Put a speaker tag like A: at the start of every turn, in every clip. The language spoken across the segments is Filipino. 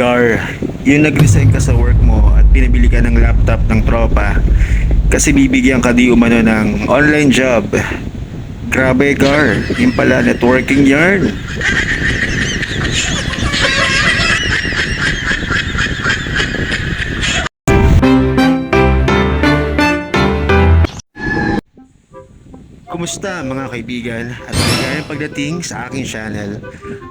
A: Gar, yung nag-resign ka sa work mo at pinabili ka ng laptop ng tropa kasi bibigyan ka di umano ng online job. Grabe Gar, yung pala networking yarn. Kumusta mga kaibigan at maligayang pagdating sa aking channel.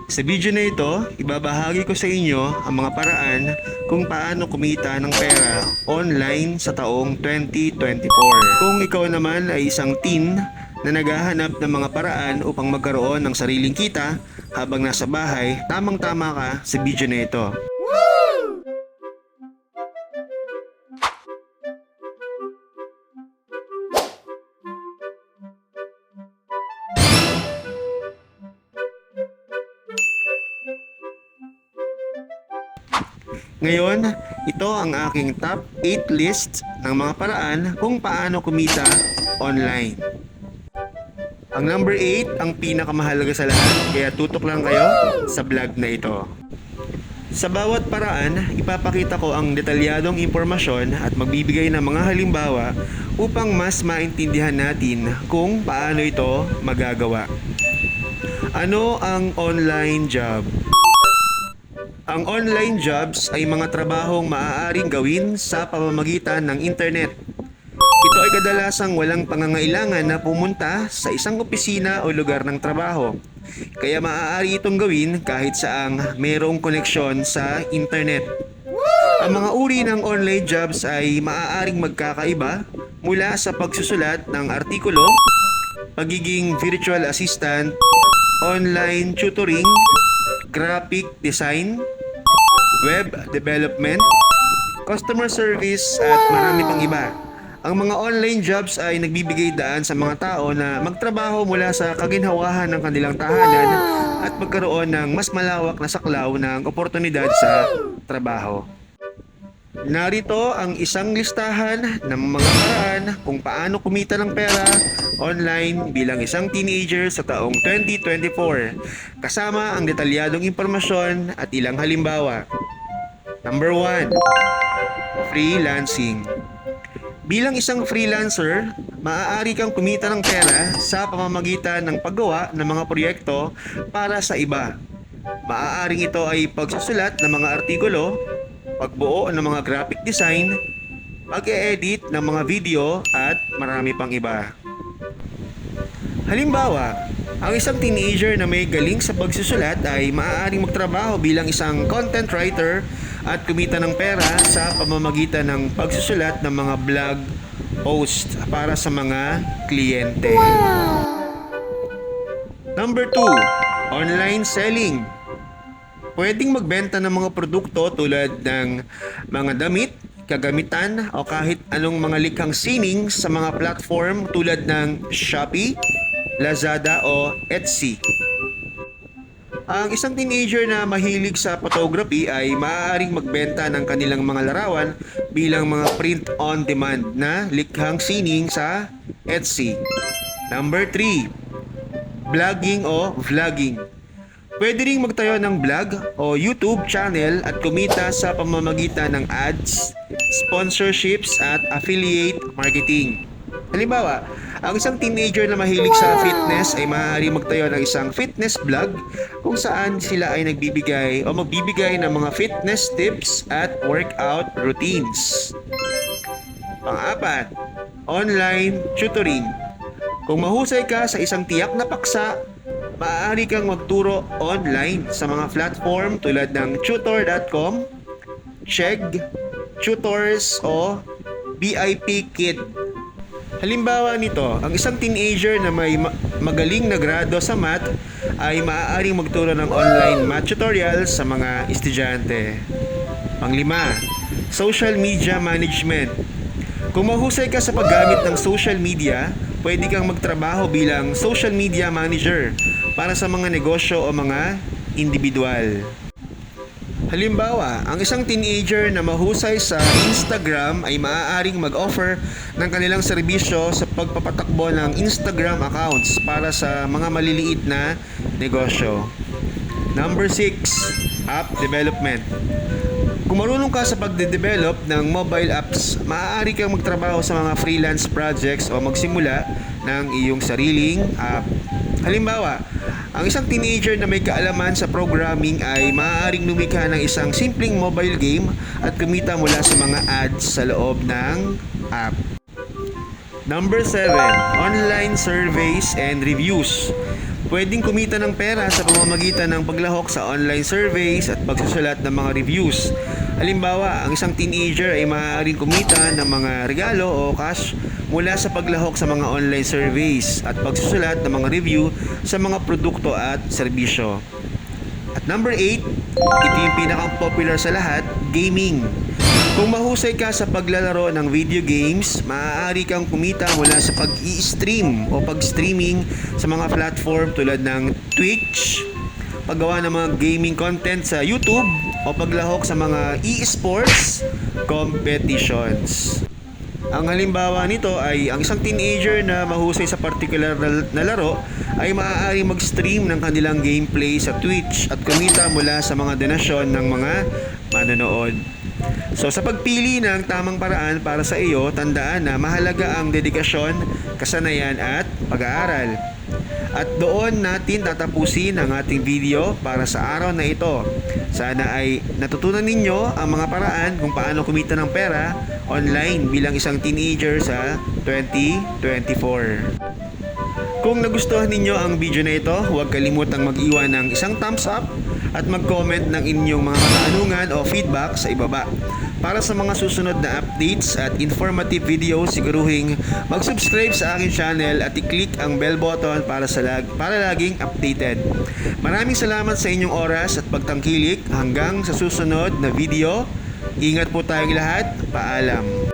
A: Sa video na ito, ibabahagi ko sa inyo ang mga paraan kung paano kumita ng pera online sa taong 2024. Kung ikaw naman ay isang teen na naghahanap ng mga paraan upang magkaroon ng sariling kita habang nasa bahay, tamang-tama ka sa video na ito. Ngayon, ito ang aking top 8 list ng mga paraan kung paano kumita online. Ang number 8 ang pinakamahalaga sa lahat, kaya tutok lang kayo sa vlog na ito. Sa bawat paraan, ipapakita ko ang detalyadong impormasyon at magbibigay ng mga halimbawa upang mas maintindihan natin kung paano ito magagawa. Ano ang online job? Ang online jobs ay mga trabahong maaaring gawin sa pamamagitan ng internet. Ito ay kadalasang walang pangangailangan na pumunta sa isang opisina o lugar ng trabaho. Kaya maaari itong gawin kahit saang mayroong koneksyon sa internet. Ang mga uri ng online jobs ay maaaring magkakaiba mula sa pagsusulat ng artikulo, pagiging virtual assistant, online tutoring, graphic design, web development, customer service at marami pang iba. Ang mga online jobs ay nagbibigay daan sa mga tao na magtrabaho mula sa kaginhawahan ng kanilang tahanan at magkaroon ng mas malawak na saklaw ng oportunidad sa trabaho. Narito ang isang listahan ng mga paraan kung paano kumita ng pera online bilang isang teenager sa taong 2024 kasama ang detalyadong impormasyon at ilang halimbawa. Number 1. Freelancing Bilang isang freelancer, maaari kang kumita ng pera sa pamamagitan ng paggawa ng mga proyekto para sa iba. Maaaring ito ay pagsusulat ng mga artikulo, pagbuo ng mga graphic design, pag-e-edit ng mga video at marami pang iba. Halimbawa, ang isang teenager na may galing sa pagsusulat ay maaaring magtrabaho bilang isang content writer at kumita ng pera sa pamamagitan ng pagsusulat ng mga blog post para sa mga kliyente. Number 2, online selling. Pwedeng magbenta ng mga produkto tulad ng mga damit, kagamitan o kahit anong mga likhang sining sa mga platform tulad ng Shopee, Lazada o Etsy. Ang isang teenager na mahilig sa photography ay maaaring magbenta ng kanilang mga larawan bilang mga print-on-demand na likhang sining sa Etsy. Number 3. Vlogging o vlogging. Pwede ring magtayo ng vlog o YouTube channel at kumita sa pamamagitan ng ads, sponsorships at affiliate marketing. Halimbawa, ang isang teenager na mahilig sa fitness ay maaari magtayo ng isang fitness vlog kung saan sila ay nagbibigay o magbibigay ng mga fitness tips at workout routines. Pang-apat, online tutoring. Kung mahusay ka sa isang tiyak na paksa, maaari kang magturo online sa mga platform tulad ng tutor.com, Chegg, Tutors o BIP Kid. Halimbawa nito, ang isang teenager na may ma- magaling na grado sa math ay maaaring magturo ng online math tutorials sa mga estudyante. Panglima, social media management. Kung mahusay ka sa paggamit ng social media, pwede kang magtrabaho bilang social media manager para sa mga negosyo o mga individual. Halimbawa, ang isang teenager na mahusay sa Instagram ay maaaring mag-offer ng kanilang serbisyo sa pagpapatakbo ng Instagram accounts para sa mga maliliit na negosyo. Number 6, app development. Kung marunong ka sa pagde-develop ng mobile apps, maaari kang magtrabaho sa mga freelance projects o magsimula ng iyong sariling app. Halimbawa, ang isang teenager na may kaalaman sa programming ay maaaring lumikha ng isang simpleng mobile game at kumita mula sa mga ads sa loob ng app. Number 7, online surveys and reviews. Pwedeng kumita ng pera sa pamamagitan ng paglahok sa online surveys at pagsusulat ng mga reviews. Halimbawa, ang isang teenager ay maaaring kumita ng mga regalo o cash mula sa paglahok sa mga online surveys at pagsusulat ng mga review sa mga produkto at serbisyo. At number 8, ito yung pinakang popular sa lahat, gaming. Kung mahusay ka sa paglalaro ng video games, maaari kang kumita mula sa pag-i-stream o pag-streaming sa mga platform tulad ng Twitch, paggawa ng mga gaming content sa YouTube, o paglahok sa mga e-sports competitions. Ang halimbawa nito ay ang isang teenager na mahusay sa particular na, laro ay maaari mag-stream ng kanilang gameplay sa Twitch at kumita mula sa mga donasyon ng mga manonood. So sa pagpili ng tamang paraan para sa iyo, tandaan na mahalaga ang dedikasyon, kasanayan at pag-aaral. At doon natin tatapusin ang ating video para sa araw na ito. Sana ay natutunan ninyo ang mga paraan kung paano kumita ng pera online bilang isang teenager sa 2024. Kung nagustuhan ninyo ang video na ito, huwag kalimutang mag-iwan ng isang thumbs up at mag-comment ng inyong mga katanungan o feedback sa ibaba. Para sa mga susunod na updates at informative videos, siguruhing mag-subscribe sa aking channel at i-click ang bell button para sa lag para laging updated. Maraming salamat sa inyong oras at pagtangkilik hanggang sa susunod na video. Ingat po tayong lahat. Paalam.